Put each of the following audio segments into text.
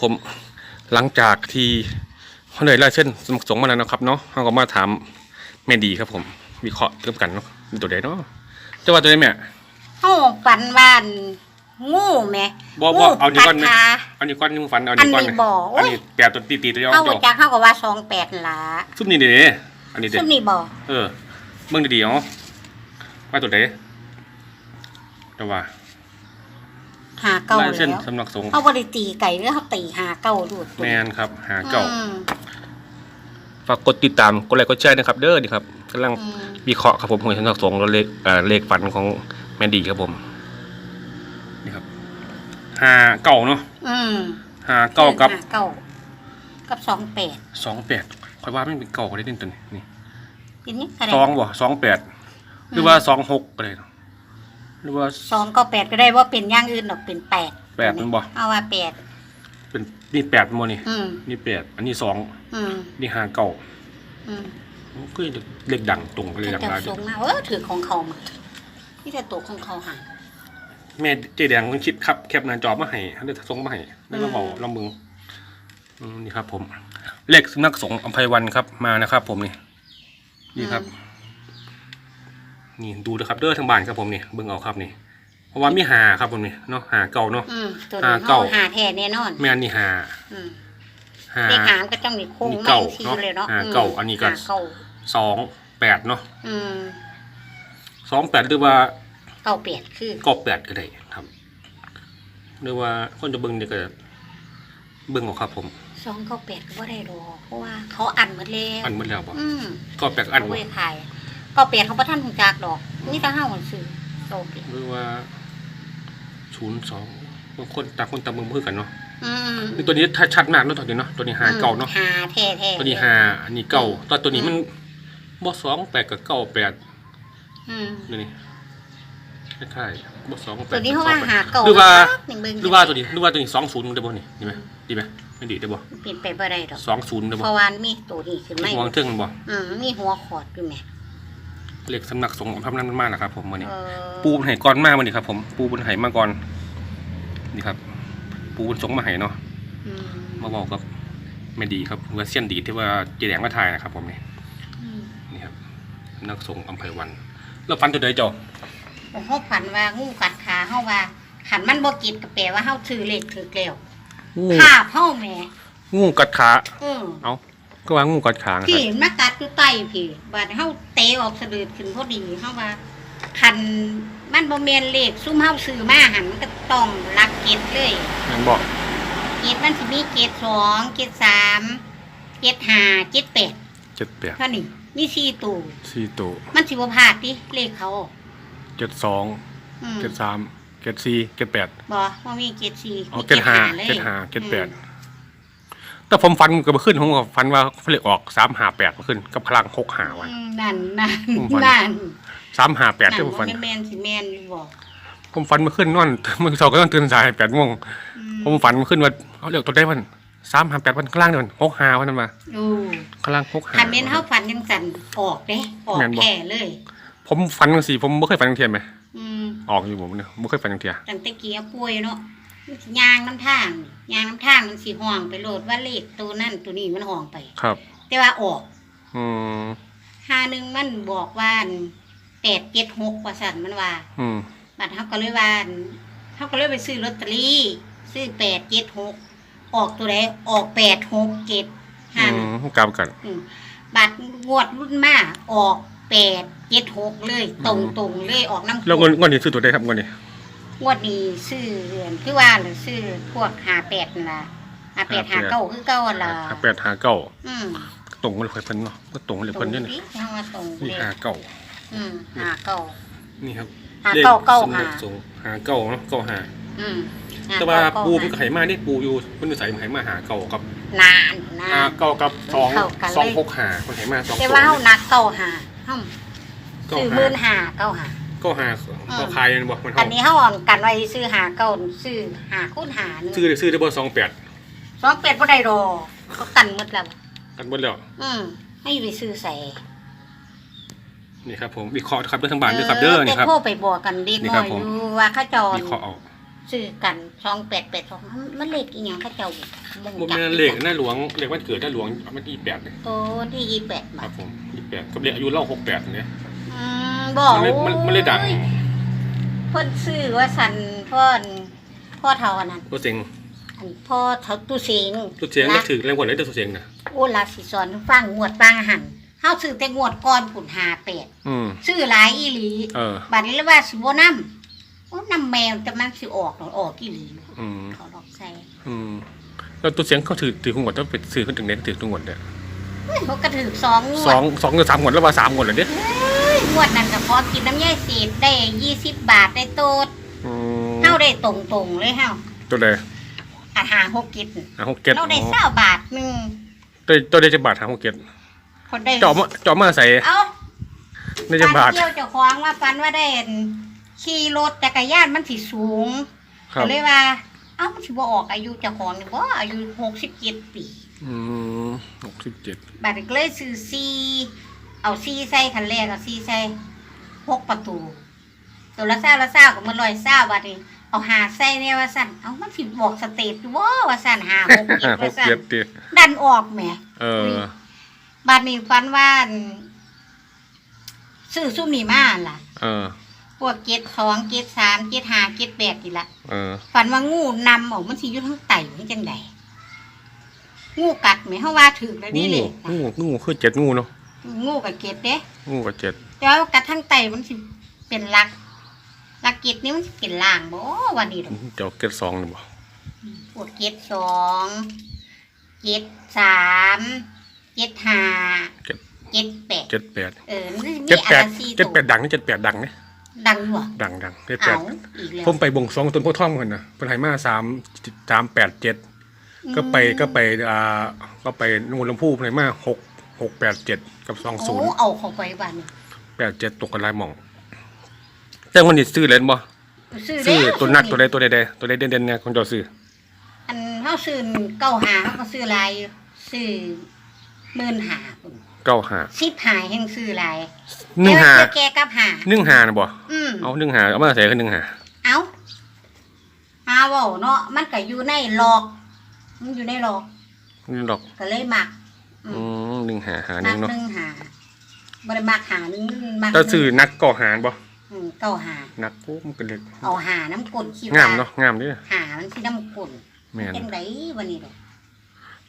ผมหลังจากที่เขาเลยลายเส้นสมัครสงมาแล้วนะครับเนาะเขาก็มาถามแม่ดีครับผมวิเคราะห์เรื่องกันเนาะมีตัวใดเนาะจะว่าตัวใดแม่เฮาปันบ้านงูแหม่บ่บ่เอานี่ก่อนงูนะกัดขาอันนี้ก้อนนี่มึงฝันเอานี่ก้อนอันนี้บ่โอ้อันยนี้แปดตัวตีตีตัวเดียวเฮาบ่เจ้าจักเฮาก็ว่า28หลาซุปนี่เด้อันนี้เด้ซุมนี่บ่เออเบิ่งดีๆเนาะว่าตัวใดแต่ว่า หาเก่าลายเส้นแล้วสำนักสงฆ์เฮาบ่ได้ตีไก่หรือเฮาตีหาเก่าดูดแมนครับ หาเก่าอืมฝากกดติดตามกดไลค์กดแชร์นะครับ เด้อนี่ครับกำลังอืมวิเคราะห์ครับผมหวยสำนักสงฆ์แล้วเลขเอ่อเลขฝันของแม่ดีครับผมนี่ครับหาเก่าเนาะอืมหาเก้ากับหเก่ากับ28สองแปดคอยว่าไม่เป็นเก่าก็ได้เด่นตัวนี้นี่ทีนี้ก็ได้สองบ่สองแปดหรือว่าสองหกก็ได้เนาะ หรือว่าสองก็แปดก็ได้ว่าเป็นอย่างอื่นดอกเป็นแปดแปดมันบ่เอาว่าแปดเป็นนี่แปดโมนี่อืมนี่แปดอันนี้สองอืมนี่หาเก่าอืมก็เลขดังตรงกันเลยดังจะได้สูงมาเออถือของเขามานี่แต่ตัวของเขาห่าง แม่เจแดงมันคิดครับแคปหน้าจอมาให้ได้ส่งมาให้แล้วก็บอกลำมึงอืมนี่ครับ ผมเลขสำนักสงฆ์อัมภัยวันครับมานะครับ ผมนี่นี่ครับ นี่ดูนะครับเด้อทางบ้านครับผมนี่เบิ่งเอาครับนี่ เพราะว่ามีหาครับผมนี่เนาะหาเก่าเนาะ อืมตัวหานี้เก่าเขาหาแท้แน่นอนแม่นนี่หาอืมหาเลขหามก็ต้องมีโค้งนี่ไม่เก่าซีเนาะเลยเนาะหาอืมเก่าอันนี้ก็หาเก่าสองแปดเนาะอืมสองแปดหรือว่าเก่าเปลี่ยนคือเก็แปดก็ได้ครับหรือว่าคนจะเบิ่งนี่ก็เบิ่งเอาครับผม สองเก่าเปลี่ยนก็บ่ได้ดอกเพราะว่าเขาอันหมดแล้วอันหมดแล้วบ่อืมเก็แปดอันเขาบ่เว้ยขายเก่าเปลี่ยนเขาบ่ทันหูจักดอกนี่ถ้าเฮาซื้อเก่าเปลี่ยนหรือว่าศูนย์สองบางคนต่างคนต่างเมืองเพื่อกันเนาะอืมนี่ตัวนี้ถ้าชัดมากเนาะตัวนี้เนาะตัวนี้หาเก่าเนาะหาแท้แท้ตัวนี้หาอันนี้เก่าแตอนตัวนี้มันบ่สองแปดกับเก้าแปดอืมนี่นี่คล้ายๆบ่สองแปดตัวนี้เขาว่าหาเก่าหรือว่าหนึ่งเบิ่งหรือว่าตัวนี้หรือว่าตัวนี้สองศูนย์ได้บ่นี่ดีไหมดีไหมไม่ดีได้บ่เปลี่ยนไปบ่ได้ดอกสองศูนย์ได้บ่เพราะว่ามีตัวนี้ขึ้นมาวางเทิงมันบ่อืมมีหัวขอดอยู่แหม เลขสำนักสงฆ์พระนั้นมันมากนะครับ ผมมื้อนี้เออปูบนไห้ก้อนมากมื้อนี้ครับ ผมปูบนไห้มาก่อนนี่ครับ ปูบนสงมาไห้เนาะอืมมาบอกกับไม่ดีครับว่าเสี้ยนดีที่ว่าเจแดงมาถ่ายนะครับ ผมนี่อืมนี่ครับนักสงฆ์อำเภอวัน แล้วฟันตัวใดเจ้าเฮาฝันว่างูกัดขาเฮาว่าขันมันบ่กินก็แปลว่าเฮาถือเลขถือแล้วงูภาพเฮาแหมงูกัดขาอือเอา ก็ว่างูกัดขาไงคพี่รับมากัดอยู่ใต้พี่บาดเฮาเตะออกสะดืดขึ้นพอดีเฮาว่าคันมันบ่แม่นเลขซุ่มเฮาซื้อมาหันมันก็ต้องลักเก็ดเลยนั่นบอกเก็ดมันสิมีเก็ดสองเก็ดสามเก็ดห้าเก็ดแปดเจ็ดแปดเท่านี้มีสี่ตู้สี่ตัวมันสิบ่พลาดดิเลขเขาเจ็ดสองอืมเจ็ดสามเจ็ดสี่เจ็ดแปดบ่ว่ามีเกตสี่อ๋อมีเจ็ดห้าลยเจ็ดห้าเจ็ดแปดอืม แต่ผมฟันก็มาขึ้นผมก็ฟันว่าเขาเรียกออกสามห้าแปดมาขึ้นกับพลังหกหาวันอืมนั่นนั่นผมฝัน นั่นสามห้าแปดนั่ที่นผมฟัน บ่แม่นสิแม่นอยู่บ่ผมฟันมาขึ้นนอน มือสองก็ต้องตื่นสายแปดโมงอืผมฝันมาขึ้นว่าเขาเรียกตัวได้มันสามห้าแปดวันข้างล่างเนี่ยมันหกหาวันนั้นมาโอ้ข้างล่างหกหา คันแม่นเฮาฝันจังซั่นออกเด้ออกแม่นบ่แท้เลย ผมฝันกันสิผมไม่เคยฝันกันเทียนไหมอืมออกอยู่ผมเนี่ยไม่เคยฝันกันเทียตั้งแต่เกียป่วยเนาะ มันสิย่างน้ำทางย่างน้ำทางมันสิห้องไปโลดว่าเลขตัวนั่นตัวนี้มันห้องไป ครับ แต่ว่าออกอืมหาหนึงมันบอกว่า876ว่าซั่นมันว่า อืมบัดเขาก็เลยว่าเขาก็เลยไปซื้อลอตเตอรี่ ซื้อแปดเจ็ดหกออกตัวไหนออกแปดหกเจ็ดอืห้ามกลับกันบัตรงวดรุ่นมาออกแปดเจ็ดหกเลย ตรงตรงๆเลยออกน้ำแล้วเงินเงินนี้ซื้อตัวได้ครับเงินนี้ งวดนี้ซื้อเรือนคือว่าหรือซื้อพวกหาแปดนั่นล่ะหาแปดหาเก้าคือเก้าหั่นล่ะหาแปดหาเก้าอืมตรงกันเลยเพิ่นเนาะก็ตรงเลยตรเพิ่นงเนี่ยนี้ทางว่าตรงนี่เลยหาเก้าอืมหาเก้านี่ครับหาเก้าเก้าลขสำนัหาสงฆ์หาเก้าเนาะเก้าหาอืมหแต่ว่าเก้ปูมันหก็ไหมานี่ปูอยู่มันใส่ไหมาหาเก้ากับนานนาหานเก้ากับสองเข้ากันเลยสองหกหาคนไหมาสองแต่ว่าเฮานักเก้าหาเฮาเก้าซื้อหาหมื่นหาเก้าหาเก้าหาเขาขายมันบอกมันอัเขานนี้เขาอ่อนกันไว้ซื้อหาเก้าซื้อหาคูณหาหนึ่งซื้อได้ซื้อได้บ่สองแปดสองเป็ดบ่ได้ดอกเขากันหมดแล้วกันหมดแล้วอืมให้ไปซื้อใส่นี่ครับผมวิเคราะห์ครับเรื่องทางบ้านด้วยครับเด้อนี่ครับแต่โทรไปบอกกันเด็กนี่น้ครัอบยผมอยู่ว่าเข้าจรวิเคราะห์เอาซื้อกันสองแปดแปดสองมันเลขอีหยังเขาเจ้าบ่บ่จัแม่นเลขหน้าหลวงเลขวันเกิดหน้าหลวงมันที่แปดเนี่ยโตที่ยี่แปดคบารัทบผมยี่แปดกับเลขอายุเล่าหกแปดเนี่ยอืม บอกมันเลยมันมันเลยดังเพิ่นซื้อว่าสันพ่อนพ่อเท่าอันนั้นตัวเสียงอันพ่อเท่าตู้เสียงตัวเสียงก็นะถือแรงกว่าเลยตัวเสียงน่ะโอ้ลาสิสอนฟังงวดบางหันเฮาซื้อแต่งวดก่อนผุนหาเป็ดอืมซื้อหลายอีหลีเออ บัดนี้เลยว่าสิบ่นำโอ้นำแมวแต่มันสิออกดอกออกอีหลีอืมเขาดอกใส่อืมแล้วตัวเสียงเขาถือถือหงวดต้องไปซื้อขึ้นถึงเน็ตถือทุกงวดเนี่ยเฮ้ยเขากระถือสองงวสอดงสองหรือสามงวดแล้วว่าสามงวดเลยเนี่ยเฮ้ย งวดนั้นก็พอกินน้ำยายสีดได้20บาทได้โตดอืมเฮาได้ตรงๆเลยเฮาตัวใดอาหารหกกินอะหกเจ็ดเราได้เศร้าบาทหนึงตัวตัวได้จะบาทหาหกเจ็ดคนได้เจาะมาเจาะมาใส่เอ้าได้จะบาทฟันเที่ยวเจ้าของว่าฟันว่าได้ขี่รถจักรยานมันสิสูงครัก็บ เลยว่า เอ้ามันสิบ่ออกอายุเจ้าของนี่บ่อายุหกสิบเจ็ดปีอืมหกสิบเจ็ดบัดนี้ก็เลยซื้อซี เอาซีใส่คันแรกเอาซีใส่หกประตู ตัวละเศร้าละเศร้าก็มันลอยเศร้าบัดนี้เอาหาใส่เนี่ยว่าสั่นเอ้ามันสิบอกสเตตอยู่บ่ว่าสั่นหาหกเจ็ดหว่ากสั่นเจ็ดตีดันออกแหมเออบัดนี้ฟันว่าอั่นซื้อซุ่มนี่มาล่ะ เออ พวกเกตสองเกตสามเกตห้าเกตแปดนี่ละเออฝันว่างูนำออกมันสิอยู่ทั้งไตนี่จังใดงูกัดไหมเฮาว่าถึกแล้วงูนี่เลยงูงูคือเจ็ดงูเนาะ งูกับเกตเด้งูกับเจ็ดแต่ว่ากัดทั้งไตมันสิเป็นลักลักเกตนี่มันสิเป็นล่างบ่วันนี้ดอกเจ้าเจ็ดสองนี่บ่พวกเกตสองเกตสามเกตห้าเจ็ดเกตแปดเจ็ดแปดเออมันมีเจ็ดอัแปนดละสี่เจ็ดตัวแปดดังนี่เจ็ดแปดดังเนี่ยดังอยู่อะดังดังเจ็ดแปเอาดอีกแล้วผมไปบงสรวงต้นโพธิ์ทองเหมือนนะเป็นไหมาสามสามแปดเจ็ดก็ไปก็ไปอ่าก็ไปนูนลำพูไหนมาหก หกแปดเจ็ดกับสองศูนย์โอ้เอาเข้าไปบ้านนี่แปดเจ็ดตกกันหลายหม่อง แต่วันนี้ซื้อเลยบ่ซื้อซื้อแล้วตัวนักตัวใดตัวใดๆตัวใดเด่นๆเนี่ยคนเจ้าซื้ออันเฮาซื้อเก้าหาเฮาก็ซื้อหลายอยู่ซื้อหมื่นหาพุ่นเก้าหาสิบหาแห่งซื้อหลายหนึ่งหาแต่ว่าแกกับหาหนึ่งหานะบ่อืมเอาหนึ่งหาเอามาใส่ขึ้นหนึ่งหาเอาหาเว้าเนาะมันก็อยู่ในหลอก มันอยู่ในหลอกนี่ดอกก็เลยมัก อือืมมหนึ่งหาหาหมันึ่กงเนาะหนึ่งหาบ่ได้มักหาหนึ่งมักถ้าซื้อนักก็หารบ่อืมเก้าหา นักโอ้มันก็เล็กเอาหาน้ำกลนคิดงามว่เนาะงามเดิหามันสิน้ำกลนแม่นจังไดวันนี้ดอก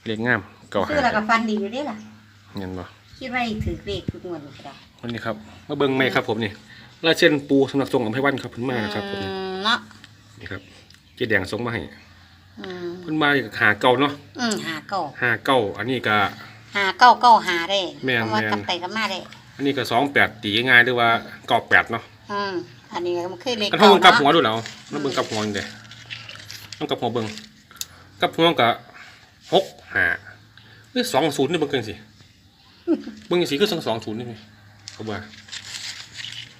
เล็กงามเก้าซื้หาอแล้วก็ฟันดีอยู่เด้ล่ะเห็นบ่คิดว่าถือเลขทุกงวดนี่ก็ได้วันนี้ครับมาเบิ่งไหมครับผมนี่ลายเส้นปูสำนักทรงอำเภอวันครับเพิ่นมานะครับผมอืมเนาะนี่ครับเจ๊แดงส่งมาให้อืมเพิ่นมาหาเก่าเนาะอืมหาเก้าหาเก่าอันนี้ก็ หาเก้าเก้าหาได้แม่นเพราะว่าแม่น กลับไปกลับมาได้ อันนี้ก็สองแปดตีง่ายหรือว่าเก้าแปดเนาะอืมอันนี้มันคือเลขอันห้องเก้ากับหัวเนาะดูแล้วแล้วเบิ่งกับหัวนี่เด้ต้องกับหัวเบิ่งกับหัวก็หกหาเอ้ยสองศูนย์นี่เบิ่งกันสิเบิ่งจังสิคือสองสองศูนย์นี่ไหมเขาว่า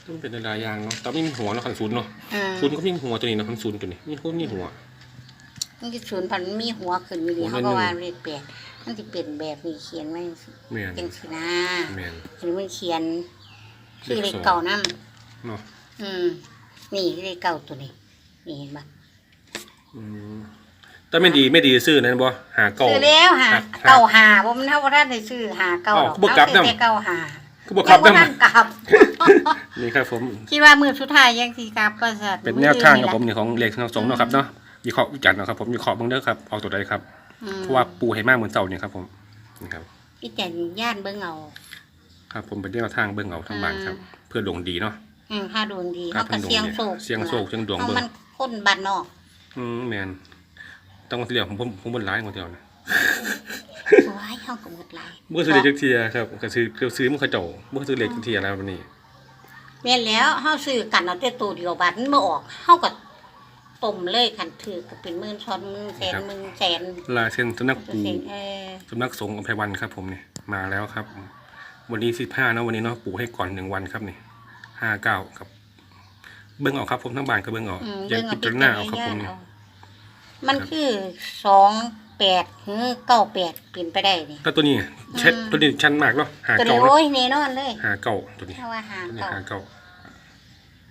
ต้องเป็นหลายๆอย่างเนาะแต่ไม่มีหัวเนาะคันศูนย์เนาะอืมศูนย์ก็มีหัวตัวนี้เนาะคันศูนย์ตัวนี้มีหัวมีหัว มันคือศูนย์พันมีหัวขึ้นอยู่ดีหัวเขาหน่ก็อยหนึ่งว่าเลขแปด มันจะเป็นแบบนี้เขียนไว้แม่นเป็นสีหน้าแม่นหรือมันเขียนคือเลเลขขสองเก่านั่เนาะอืม นี่เลขเก่าตัวนี้นี่เห็นปะอืมแต่ไม่ดีไม่ดีซื้อนั่นบ่หาเก่าซื้อแล้วหาหาเก่าหาบ่มันเท่าว่าท่านได้ซื้อหาเก่าหรอกอ้าวบ่กลับเอาซื้อนำแต่เก่าหาคือบ่ครับยังนำบ่ทันกลับนี่ครับผมคิดว่ามือสุดท้ายยังสีกลับก็สัตว์เป็นแนวทางของผมนี่ของเลขทางสงฆ์เนาะครับเนาะวิเคราะห์วิจารณ์เนาะครับผมวิเคราะห์เบิ่งเด้อครับเอาตัวใดครับอืม เพราะว่าปูให้มากเหมือนเสานี่ครับผมนี่ครับพี่แจนย่านเบิ่งเอาครับผมเป็นแนวทางเบิ่งเอาทั้งบ้านครับ เพื่อดวงดีเนาะอืมถ้าดวงดีครัเขาบก็เสียงโศกเสียงโศกเสียงดวงเพราะเบิ่งมันคนบ้านนอก อืมแมนต้องมาเรียกผมผมผมบนร้ายคนเดียวนะโอ้ยเฮาก็หมดหลายเมื่อซื้อเลขจักเทียครับก็ซื้อก็ซื้อมันเขาเจ้าเมื่อซื้อเลขจักเทียแล้ววันนี้แม่นแล้วเฮาซื้อกันเอาแต่ตัวเดียวบัดมันบ่ออกเฮาก็ ต้มเลยคันถือก็เป็นหมื่นช้อนหมื่นแสนหมื่นแสนลายเส้นสำนักตัวปูเสงเออสำนักสงฆ์อภัยวันครับ ผมนี่มาแล้วครับ วันนี้สิบห้านะวันนี้เนาะปูให้ก่อนหนึ่งวันครับนี่ห้าเก้าครับ เบิ้งเอาครับผมทั้งบ้านก็เบิ้งเอาอืมอย่าเบิ่งพิเอาจารณาเอาครับผมนี่เอามันคือ28หรือ98เป็นไปได้นี่แต่ตัวนี้เช็ดอืม ตัวนี้ชันมากเนาะหาตัวเก้านี้เนาะโอ้ยแน่นอนเลยหาเก้าตัวนี้ถ้าว่าหาตัวนี้เก่าหาเก้า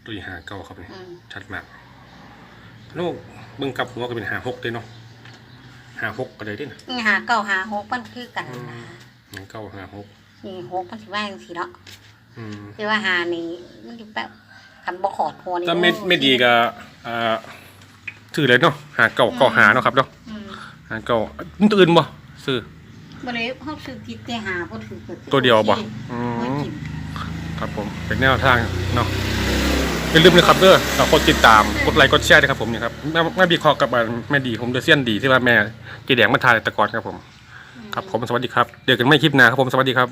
ตัวนี้หาเก้าครับนี่อืมชัดมาก แล้วเบิ่งกลับหัวก็เป็นหาหกเลยเนาะหาหกก็ได้เด้นะหาเก้าหาหกมันคือกันนะหนึ่งเก้าหาหกนี่หกมันสิว่าจังซี่เนาะอืมแต่ว่าหานี่มันสิแบบคันบ่ขอดหัวนี่ถ้าไม่ไม่ดีก็อ่าซื้อเลยเนาะหาเก่าเก่าหาเนาะครับเนาะอืมหาเก่าตื่นบ่ซื้อบ่เลยเฮาซื้อติดแต่หาบ่ถือกิดตัวเดียวบ่อืบ่มกินครับผมเป็นแนวทางเนาะ อย่าลืมนะครับเด้อฝากกดติดตามกดไลค์กดแชร์ด้วยครับผมนะครับแม่แม่บีคอกับแม่ดีผมเดอะเซียนดีที่ว่าแม่กีแดงมาทายตะกอนครับผม ครับผมสวัสดีครับเดี๋ยวกันไม่คลิปหน้าครับผมสวัสดีครับ